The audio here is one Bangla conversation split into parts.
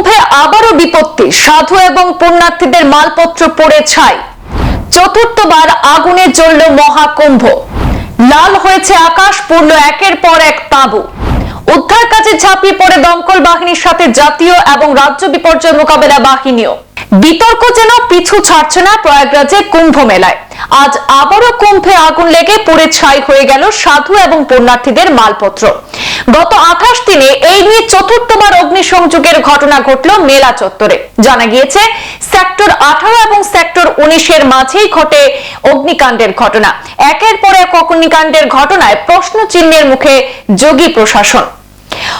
মহাকুম্ভে আবারও বিপত্তি। সাধু এবং পুণ্যার্থীদের মালপত্র পড়ে ছাই। চতুর্থবার আগুনে জ্বলল মহাকুম্ভ। লাল হয়েছে আকাশ পূর্ণ একের পর এক তাঁবু। উদ্ধার কাজে ঝাঁপিয়ে পড়ে দমকল বাহিনীর সাথে জাতীয় এবং রাজ্য বিপর্যয় মোকাবেলা বাহিনীও। বিতর্ক যেন পিছু ছাড়ছে না প্রয়াগরাজে কুম্ভ মেলায়। আজ আবারও কুম্ভে আগুন লেগে পুড়ে ছাই হয়ে গেল সাধু এবং পুণ্যার্থীদের মালপত্র। গত আঠাশ দিনে এই নিয়ে চতুর্থবার অগ্নিসংযোগের ঘটনা ঘটল মেলা চত্বরে। জানা গিয়েছে, সেক্টর আঠারো এবং সেক্টর উনিশের মাঝেই ঘটে অগ্নিকাণ্ডের ঘটনা। একের পর এক অগ্নিকাণ্ডের ঘটনায় প্রশ্ন চিহ্নের মুখে যোগী প্রশাসন।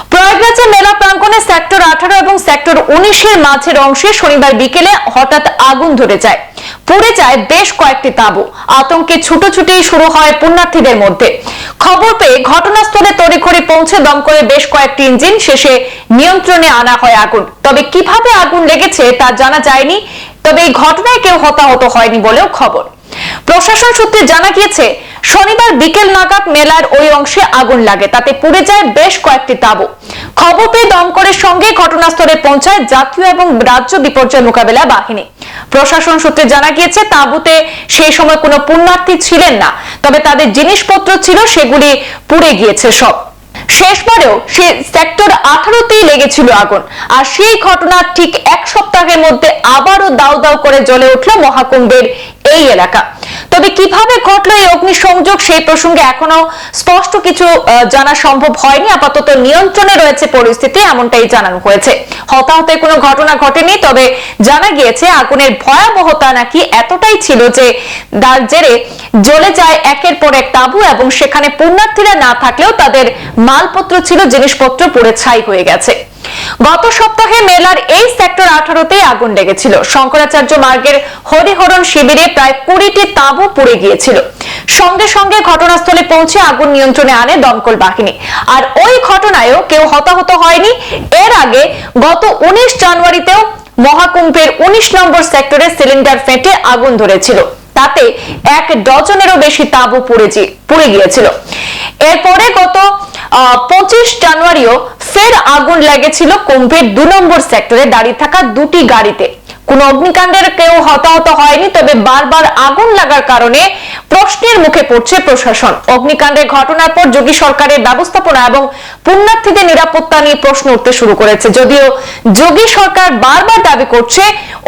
প্রয়াগরাজে মেলা প্রাঙ্গণে সেক্টর আঠারো এবং সেক্টর উনিশের মাঝের অংশে শনিবার বিকেলে হঠাৎ আগুন ধরে যায়। পুড়ে যায় বেশ কয়েকটি তাঁবু। আতঙ্কে ছুটোছুটি শুরু হয় পুণ্যার্থীদের মধ্যে। খবর পেয়ে ঘটনাস্থলে তড়িঘড়ি পৌঁছে বেশ কয়েকটি ইঞ্জিন শেষে নিয়ন্ত্রণে আনা হয় আগুন। তবে কীভাবে আগুন লেগেছে তা জানা যায়নি, তবে এই ঘটনায় কেউ হতাহত হয়নি বলেও খবর। প্রশাসন সূত্রে জানা গিয়েছে শনিবার বিকেল নাগাদ মেলার ওই অংশে আগুন লাগে, তাতে পুড়ে যায় বেশ কয়েকটি তাঁবু। খবর পেয়ে দমকলের সঙ্গে ঘটনাস্থলে পৌঁছায় জাতীয় এবং রাজ্য বিপর্যয় মোকাবেলা বাহিনী। প্রশাসন সূত্রে জানা গিয়েছে, তাঁবুতে সেই সময় কোনো পুণ্যার্থী ছিলেন না, তবে তাদের জিনিসপত্র ছিল, সেগুলি পুড়ে গিয়েছে সব। শেষবারেও সে সেক্টর আঠারোতেই লেগেছিল আগুন, আর সেই ঘটনা ঠিক এক সপ্তাহের মধ্যে আবারও দাউ দাউ করে জ্বলে উঠল মহাকুম্ভের এই এলাকা। তবে কীভাবে ঘটলো এই অগ্নিসংযোগ সেই প্রসঙ্গে এখনও স্পষ্ট কিছু জানা সম্ভব হয়নি। আপাতত নিয়ন্ত্রণে রয়েছে পরিস্থিতি, এমনটাই জানানো হয়েছে। হতাহতের কোনো ঘটনা ঘটেনি, তবে জানা গিয়েছে আগুনের ভয়াবহতা নাকি এতটাই ছিল যে তার জেরে জ্বলে যায় একের পর এক তাঁবু এবং সেখানে পুণ্যার্থীরা না থাকলেও তাদের মালপত্র ছিল, জিনিসপত্র পুড়ে ছাই হয়ে গেছে। গত সপ্তাহে মেলার এই সেক্টর আঠারোতে আগুন লেগেছিল। শঙ্করাচার্য মার্গের হরিহরণ শিবিরে প্রায় কুড়িটি তাঁবু পুড়ে গিয়েছিল। সঙ্গে সঙ্গে ঘটনাস্থলে পৌঁছে আগুন নিয়ন্ত্রণে আনে দমকল বাহিনী। আর ওই ঘটনায়ও কেউ হতাহত হয়নি। এর আগে গত উনিশ জানুয়ারিতেও মহাকুম্ভের উনিশ নম্বর সেক্টরে সিলিন্ডার ফেটে আগুন ধরেছিল। তাতে এক ডজনেরও বেশি তাঁবু পুড়ে পুড়ে গিয়েছিল। এরপরে গত পঁচিশ জানুয়ারিও ফের আগুন লেগেছিল কুম্ভের দু নম্বর সেক্টরে দাঁড়িয়ে থাকা দুটি গাড়িতে। কোনো অগ্নিকাণ্ডের কেউ হতাহত হয়নি, তবে বারবার আগুন লাগার কারণে প্রশ্নের মুখে পড়ছে প্রশাসন। অগ্নিকাণ্ডের ঘটনার পর যোগী সরকারের ব্যবস্থাপনা এবং পুণ্যার্থীদের নিরাপত্তা নিয়ে প্রশ্ন উঠতে শুরু করেছে। যদিও যোগী সরকার বারবার দাবি করছে,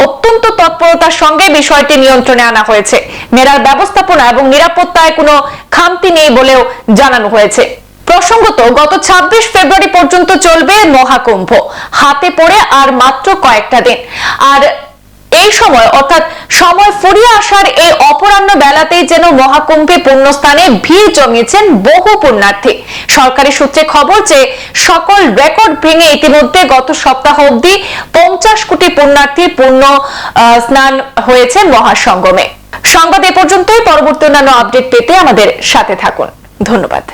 অত্যন্ত তৎপরতার সঙ্গে বিষয়টি নিয়ন্ত্রণে আনা হয়েছে। মেলার ব্যবস্থাপনা এবং নিরাপত্তায় কোনো খামতি নেই বলেও জানানো হয়েছে। প্রসঙ্গত, গত ২৬ ফেব্রুয়ারি পর্যন্ত চলবে মহাকুম্ভ। হাতে পড়ে আর মাত্র কয়েকটা দিন। আর এই সময়, অর্থাৎ সময় ফুরিয়ে আসার এই অপরাহ্ন বেলাতেই যেন মহাকুম্ভে পুণ্যস্থানে ভিড় জমিয়েছেন বহু পুণ্যার্থী। সরকারি সূত্রে খবর যে, সকল রেকর্ড ভেঙে ইতিমধ্যে গত সপ্তাহ অবধি পঞ্চাশ কোটি পুণ্যার্থী পূর্ণ স্নান হয়েছে মহাসঙ্গমে সংবাদ এ পর্যন্তই। পরবর্তী অন্যান্য আপডেট পেতে আমাদের সাথে থাকুন। ধন্যবাদ।